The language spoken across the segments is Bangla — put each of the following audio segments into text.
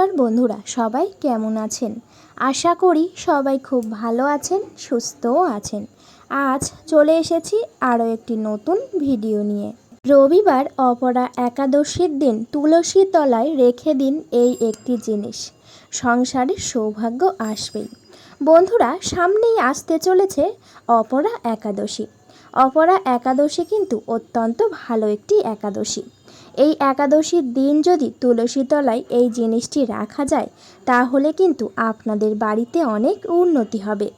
নমস্কার বন্ধুরা, সবাই কেমন আছেন? আশা করি সবাই খুব ভালো আছেন, সুস্থও আছেন। আজ চলে এসেছি আরও একটি নতুন ভিডিও নিয়ে। রবিবার অপরা একাদশীর দিন তুলসী তলায় রেখে দিন এই একটি জিনিস। সংসারে সৌভাগ্য আসবেই। বন্ধুরা, সামনেই আসতে চলেছে অপরা একাদশী। অপরা একাদশী কিন্তু অত্যন্ত ভালো একটি একাদশী। এই একাদশীর দিন যদি তুলসী তলায় এই জিনিসটি রাখা যায়, তাহলে কিন্তু আপনাদের বাড়িতে অনেক উন্নতি হবে।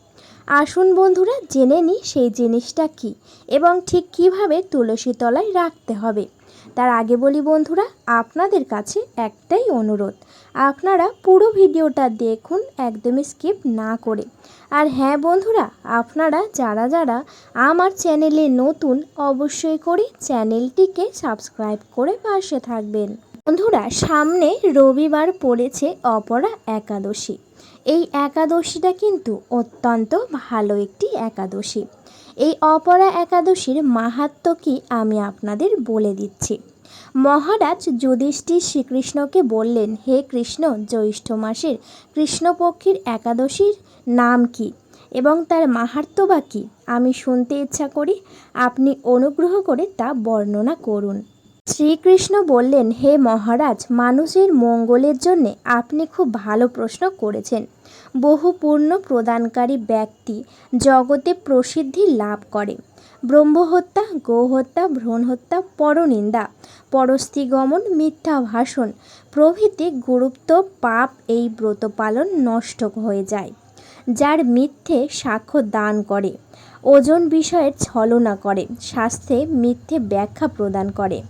আসুন বন্ধুরা, জেনে নিই সেই জিনিসটা কি এবং ঠিক কীভাবে তুলসী তলায় রাখতে হবে। তার আগে বলি বন্ধুরা, আপনাদের কাছে একটাই অনুরোধ। আপনারা পুরো ভিডিওটা দেখুন, একদমই স্কিপ না করে। আর হ্যাঁ বন্ধুরা, আপনারা যারা যারা আমার চ্যানেলে নতুন, অবশ্যই করে চ্যানেলটিকে সাবস্ক্রাইব করে পাশে থাকবেন। বন্ধুরা, সামনে রবিবার পড়েছে অপরা একাদশী। এই একাদশীটা কিন্তু অত্যন্ত ভালো একটি একাদশী। এই অপরা একাদশীর মাহাত্ম কি আমি আপনাদের বলে দিচ্ছি। মহারাজ যুধিষ্ঠির শ্রীকৃষ্ণকে বললেন, হে কৃষ্ণ, জ্যৈষ্ঠ মাসের কৃষ্ণপক্ষীর একাদশীর নাম কি এবং তার মাহাত্ম বা কী? আমি শুনতে ইচ্ছা করি আপনি অনুগ্রহ করে তা বর্ণনা করুন। শ্রীকৃষ্ণ বললেন, হে মহারাজ, মানুষের মঙ্গলের জন্যে আপনি খুব ভালো প্রশ্ন করেছেন। বহু পূর্ণ প্রদানকারী ব্যক্তি জগতে প্রসিদ্ধি লাভ করে। ব্রহ্মহত্যা, গোহত্যা, ভ্রূণহত্যা, পরনিন্দা পরস্তিগমন মিথ্যা ভাষণ প্রভৃতি গুরুত্ব পাপ এই ব্রত পালন নষ্ট হয়ে যায়, যার মিথ্যে সাক্ষ্য দান করে। ওজন বিষয়ের ছলনা করে, স্বাস্থ্যে মিথ্যে ব্যাখ্যা প্রদান করে।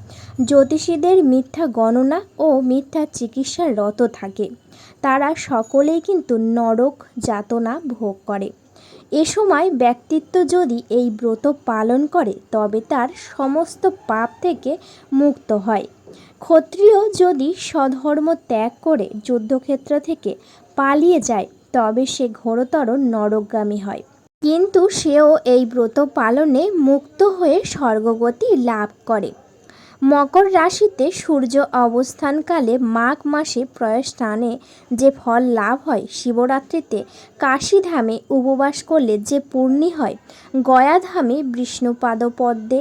জ্যোতিষীদের মিথ্যা গণনা ও মিথ্যা চিকিৎসার রত থাকে। তারা সকলেই কিন্তু নরক যাতনা ভোগ করে। এ সময় ব্যক্তিত্ব যদি এই ব্রত পালন করে, তবে তার সমস্ত পাপ থেকে মুক্ত হয়। ক্ষত্রিয় যদি সধর্ম ত্যাগ করে, যুদ্ধক্ষেত্র থেকে পালিয়ে যায়, তবে সে ঘোরতর নরকগামী হয়। কিন্তু সেও এই ব্রত পালনে মুক্ত হয়ে স্বর্গগতি লাভ করে। মকর রাশিতে সূর্য অবস্থানকালে মাঘ মাসে প্রয়াস স্নানে যে ফল লাভ হয়, শিবরাত্রিতে কাশীধামে উপবাস করলে যে পূর্ণি হয়, গয়াধামে বিষ্ণুপাদপদ্মে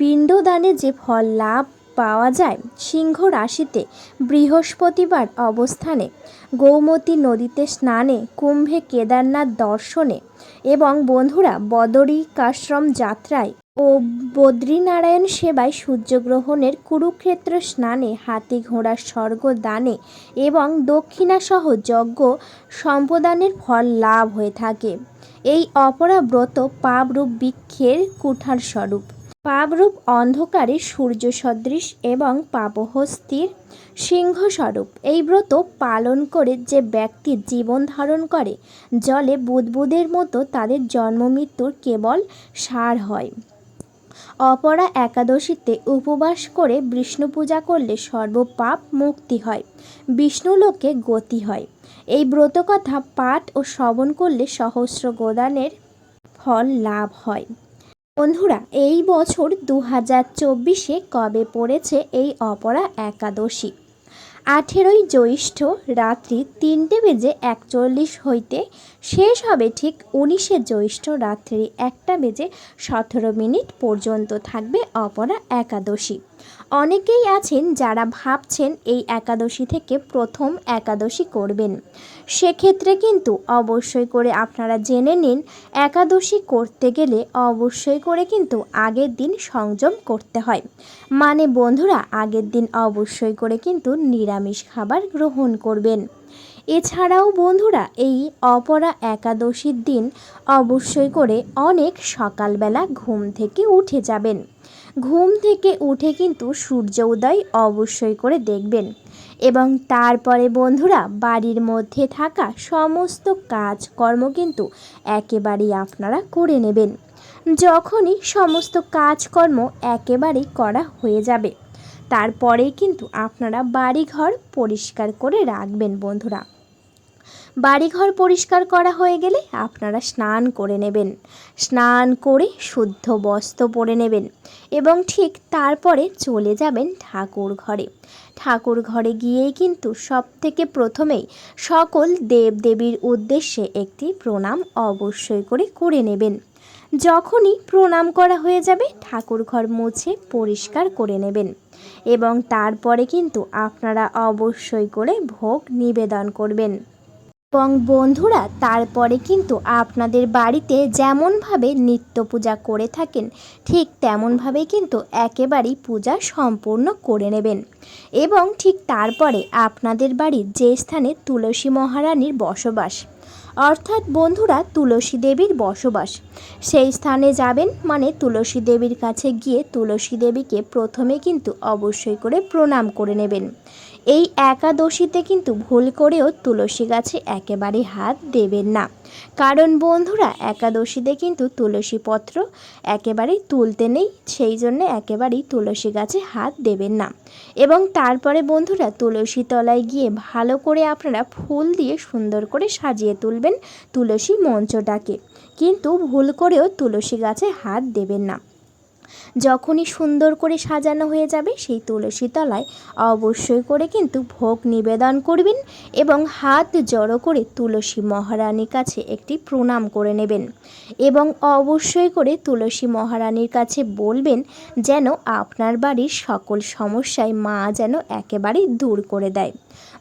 পিণ্ডদানে যে ফল লাভ পাওয়া যায়, সিংহ রাশিতে বৃহস্পতিবার অবস্থানে গৌমতী নদীতে স্নানে, কুম্ভে কেদারনাথ দর্শনে এবং বন্ধুরা বদরিকাশ্রম যাত্রায় ও বদ্রীনারায়ণ সেবায় সূর্যগ্রহণের কুরুক্ষেত্র স্নানে হাতি ঘোড়ার স্বর্গ দানে এবং দক্ষিণাসহ যজ্ঞ সম্প্রদানের ফল লাভ হয়ে থাকে। এই অপরাব্রত পাবরূপ বৃক্ষের কুঠার স্বরূপ পাবরূপ অন্ধকারে সূর্য সদৃশ এবং পাপহস্তির সিংহস্বরূপ। এই ব্রত পালন করে যে ব্যক্তি জীবন ধারণ করে, জলে বুদবুদের মতো তাদের জন্ম মৃত্যুর কেবল সার হয়। অপরা একাদশীতে উপবাস করে বিষ্ণু পূজা করলে সর্বপাপ মুক্তি হয় বিষ্ণুলোকে গতি হয়। এই ব্রতকথা পাঠ ও শ্রবণ করলে সহস্র গোদানের ফল লাভ হয়। বন্ধুরা, এই বছর দু হাজার চব্বিশে কবে পড়েছে এই অপরা একাদশী? আঠেরোই জ্যৈষ্ঠ রাত্রি তিনটে বেজে একচল্লিশ হইতে শেষ হবে ঠিক উনিশে জ্যৈষ্ঠ রাত্রি একটা বেজে সতেরো মিনিট পর্যন্ত থাকবে অপরা একাদশী। অনেকেই আছেন যারা ভাবছেন এই একাদশী থেকে প্রথম একাদশী করবেন। সেক্ষেত্রে কিন্তু অবশ্যই করে আপনারা জেনে নিন, একাদশী করতে গেলে অবশ্যই করে কিন্তু আগের দিন সংযম করতে হয়। মানে বন্ধুরা, আগের দিন অবশ্যই করে কিন্তু নিরামিষ খাবার গ্রহণ করবেন। এছাড়াও বন্ধুরা, এই অপরা একাদশীর দিন অবশ্যই করে অনেক সকালবেলা ঘুম থেকে উঠে যাবেন। ঘুম থেকে উঠে কিন্তু সূর্য উদয় অবশ্যই করে দেখবেন। এবং তারপরে বন্ধুরা, বাড়ির মধ্যে থাকা সমস্ত কাজকর্ম কিন্তু একেবারেই আপনারা করে নেবেন। যখনই সমস্ত কাজকর্ম একেবারেই করা হয়ে যাবে, তারপরেই কিন্তু আপনারা বাড়িঘর পরিষ্কার করে রাখবেন বন্ধুরা। বাড়িঘর পরিষ্কার করা হয়ে গেলে আপনারা স্নান করে নেবেন। স্নান করে শুদ্ধ বস্ত্র পরে নেবেন এবং ঠিক তারপরে চলে যাবেন ঠাকুর ঘরে। ঠাকুর ঘরে গিয়েই কিন্তু সব থেকে প্রথমেই সকল দেবদেবীর উদ্দেশ্যে একটি প্রণাম অবশ্যই করে করে নেবেন। যখনই প্রণাম করা হয়ে যাবে, ঠাকুর ঘর মুছে পরিষ্কার করে নেবেন এবং তারপরে কিন্তু আপনারা অবশ্যই করে ভোগ নিবেদন করবেন। এবং বন্ধুরা, তারপরে কিন্তু আপনাদের বাড়িতে যেমনভাবে নিত্য পূজা করে থাকেন, ঠিক তেমনভাবে কিন্তু একেবারেই পূজা সম্পূর্ণ করে নেবেন। এবং ঠিক তারপরে আপনাদের বাড়ির যে স্থানে তুলসী মহারানীর বসবাস, অর্থাৎ বন্ধুরা, তুলসী দেবীর বসবাস, সেই স্থানে যাবেন মানে তুলসী দেবীর কাছে গিয়ে তুলসী দেবীকে প্রথমে কিন্তু অবশ্যই করে প্রণাম করে নেবেন। এই একাদশীতে কিন্তু ভুল করেও তুলসী গাছে একেবারে হাত দেবেন না। কারণ বন্ধুরা, একাদশীতে কিন্তু তুলসী পত্র একেবারেই তুলতে নেই, সেই জন্য একেবারেই তুলসী গাছে হাত দেবেন না। এবং তারপরে বন্ধুরা, তুলসী তলায় গিয়ে ভালো করে আপনারা ফুল দিয়ে সুন্দর করে সাজিয়ে তুলবেন তুলসী মঞ্চটাকে। কিন্তু ভুল করেও তুলসী গাছে হাত দেবেন না। যখনই সুন্দর করে সাজানো হয়ে যাবে, সেই তুলসী তলায় অবশ্যই করে কিন্তু ভোগ নিবেদন করবেন এবং হাত জড়ো করে তুলসী মহারানীর কাছে একটি প্রণাম করে নেবেন এবং অবশ্যই করে তুলসী মহারানীর কাছে বলবেন যেন আপনার বাড়ির সকল সমস্যায় মা যেন একেবারে দূর করে দেয়।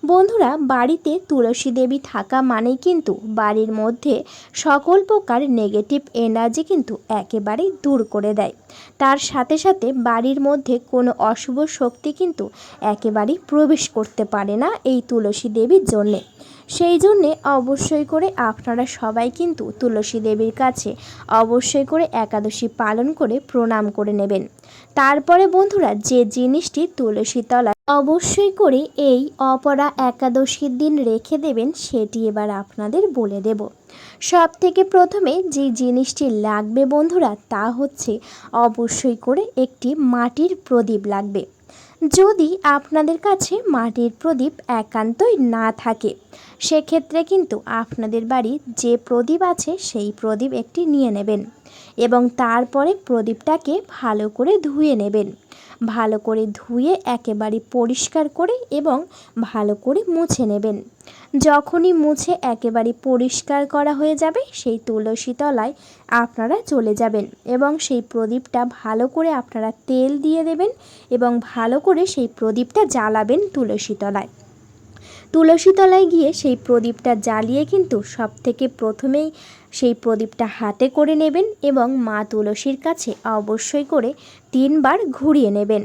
বন্ধুরা, বাড়িতে তুলসী দেবী থাকা মানেই কিন্তু বাড়ির মধ্যে সকল প্রকার নেগেটিভ এনার্জি কিন্তু একেবারেই দূর করে দেয়। তার সাথে সাথে বাড়ির মধ্যে কোনো অশুভ শক্তি কিন্তু একেবারেই প্রবেশ করতে পারে না এই তুলসী দেবীর জন্যে। সেই জন্যে অবশ্যই করে আপনারা সবাই কিন্তু তুলসী দেবীর কাছে অবশ্যই করে একাদশী পালন করে প্রণাম করে নেবেন। তারপরে বন্ধুরা যে জিনিসটি তুলসী তলায় অবশ্যই করে এই অপরা একাদশীর দিন রেখে দেবেন, সেটি এবার আপনাদের বলে দেব। সব থেকে প্রথমে যে জিনিসটি লাগবে বন্ধুরা তা হচ্ছে অবশ্যই করে একটি মাটির প্রদীপ লাগবে। যদি আপনাদের কাছে মাটির প্রদীপ একান্তই না থাকে, সেক্ষেত্রে কিন্তু আপনাদের বাড়ির যে প্রদীপ আছে সেই প্রদীপ একটি নিয়ে নেবেন এবং তারপরে প্রদীপটাকে ভালো করে ধুয়ে নেবেন। ভালো করে ধুয়ে একেবারে পরিষ্কার করে এবং ভালো করে মুছে নেবেন। যখনই মুছে একেবারে পরিষ্কার করা হয়ে যাবে, সেই তুলসী তলায় আপনারা চলে যাবেন এবং সেই প্রদীপটা ভালো করে আপনারা তেল দিয়ে দেবেন এবং ভালো করে সেই প্রদীপটা জ্বালাবেন তুলসী তলায়। তুলসী তলায় গিয়ে সেই প্রদীপটা জ্বালিয়ে কিন্তু সব থেকে প্রথমেই সেই প্রদীপটা হাতে করে নেবেন এবং মা তুলসীর কাছে অবশ্যই করে তিনবার ঘুরিয়ে নেবেন।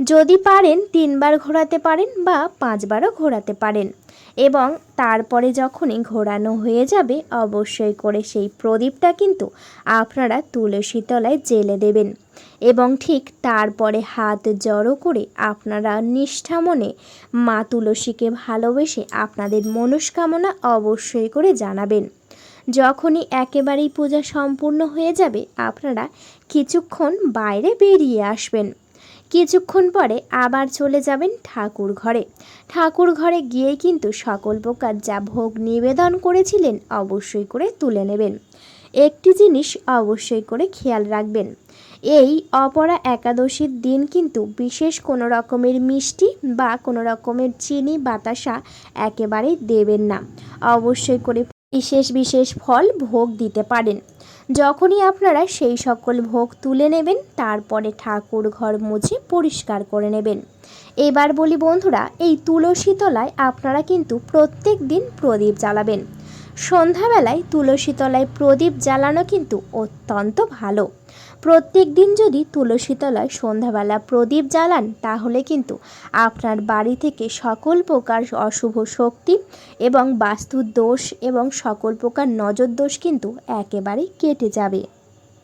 যদি পারেন তিনবার ঘোরাতে পারেন বা পাঁচবারও ঘোরাতে পারেন এবং তারপরে যখনই ঘোরানো হয়ে যাবে অবশ্যই করে সেই প্রদীপটা কিন্তু আপনারা তুলসী তলায় জেলে দেবেন এবং ঠিক তারপরে হাত জড়ো করে আপনারা নিষ্ঠা মনে মা তুলসীকে ভালোবেসে আপনাদের মনস্কামনা অবশ্যই করে জানাবেন। যখনই একেবারেই পূজা সম্পূর্ণ হয়ে যাবে, আপনারা কিছুক্ষণ বাইরে বেরিয়ে আসবেন। কিছুক্ষণ পরে আবার চলে যাবেন ঠাকুর ঘরে। ঠাকুর ঘরে গিয়ে কিন্তু সকল প্রকার যা ভোগ নিবেদন করেছিলেন অবশ্যই করে তুলে নেবেন। একটি জিনিস অবশ্যই করে খেয়াল রাখবেন, এই অপরা একাদশীর দিন কিন্তু বিশেষ কোনো রকমের মিষ্টি বা কোনো রকমের চিনি, বাতাসা একেবারেই দেবেন না। অবশ্যই করে বিশেষ বিশেষ ফল ভোগ দিতে পারেন। যখনই আপনারা সেই সকল ভোগ তুলে নেবেন, তারপরে ঠাকুর ঘর মুছে পরিষ্কার করে নেবেন। এবার বলি বন্ধুরা, এই তুলসী তলায় আপনারা কিন্তু প্রত্যেক দিন প্রদীপ জ্বালাবেন। সন্ধ্যাবেলায় তুলসী তলায় প্রদীপ জ্বালানো কিন্তু অত্যন্ত ভালো। প্রত্যেক দিন যদি তুলসী তলায় সন্ধ্যাবেলা প্রদীপ জ্বালান, তাহলে কিন্তু আপনার বাড়ি থেকে সকল প্রকার অশুভ শক্তি এবং বাস্তু দোষ এবং সকল প্রকার নজর দোষ কিন্তু একেবারেই কেটে যাবে।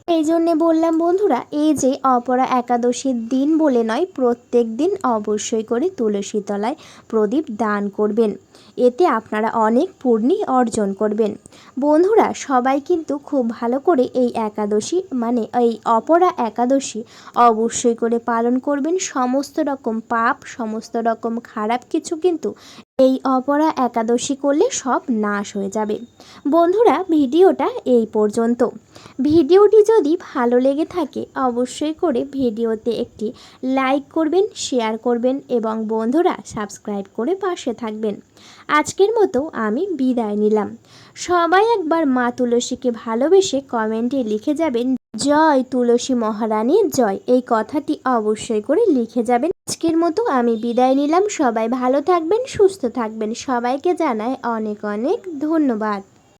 এই জন্যে বললাম, বন্ধুরা, এই যে অপরা একাদশীর দিন বলে নয়, প্রত্যেক দিন অবশ্যই করে তুলসী তলায় প্রদীপ দান করবেন। এতে আপনারা অনেক পূর্ণি অর্জন করবেন। বন্ধুরা, সবাই কিন্তু খুব ভালো করে এই একাদশী মানে এই অপরা একাদশী অবশ্যই করে পালন করবেন। সমস্ত রকম পাপ, সমস্ত রকম খারাপ কিছু কিন্তু এই অপরা একাদশী করলে সব নাশ হয়ে যাবে। বন্ধুরা, ভিডিওটা এই পর্যন্ত। ভিডিওটি যদি ভালো লেগে থাকে, অবশ্যই করে ভিডিওতে একটি লাইক করবেন, শেয়ার করবেন এবং বন্ধুরা, সাবস্ক্রাইব করে পাশে থাকবেন। আজকের মতো আমি বিদায় নিলাম। সবাই একবার মা তুলসীকে ভালোবেসে কমেন্টে লিখে যাবেন, জয় তুলসী মহারানীর জয়। এই কথাটি অবশ্যই করে লিখে যাবেন। আজকের মতো আমি বিদায় নিলাম। সবাই ভালো থাকবেন, সুস্থ থাকবেন। সবাইকে জানাই অনেক অনেক ধন্যবাদ।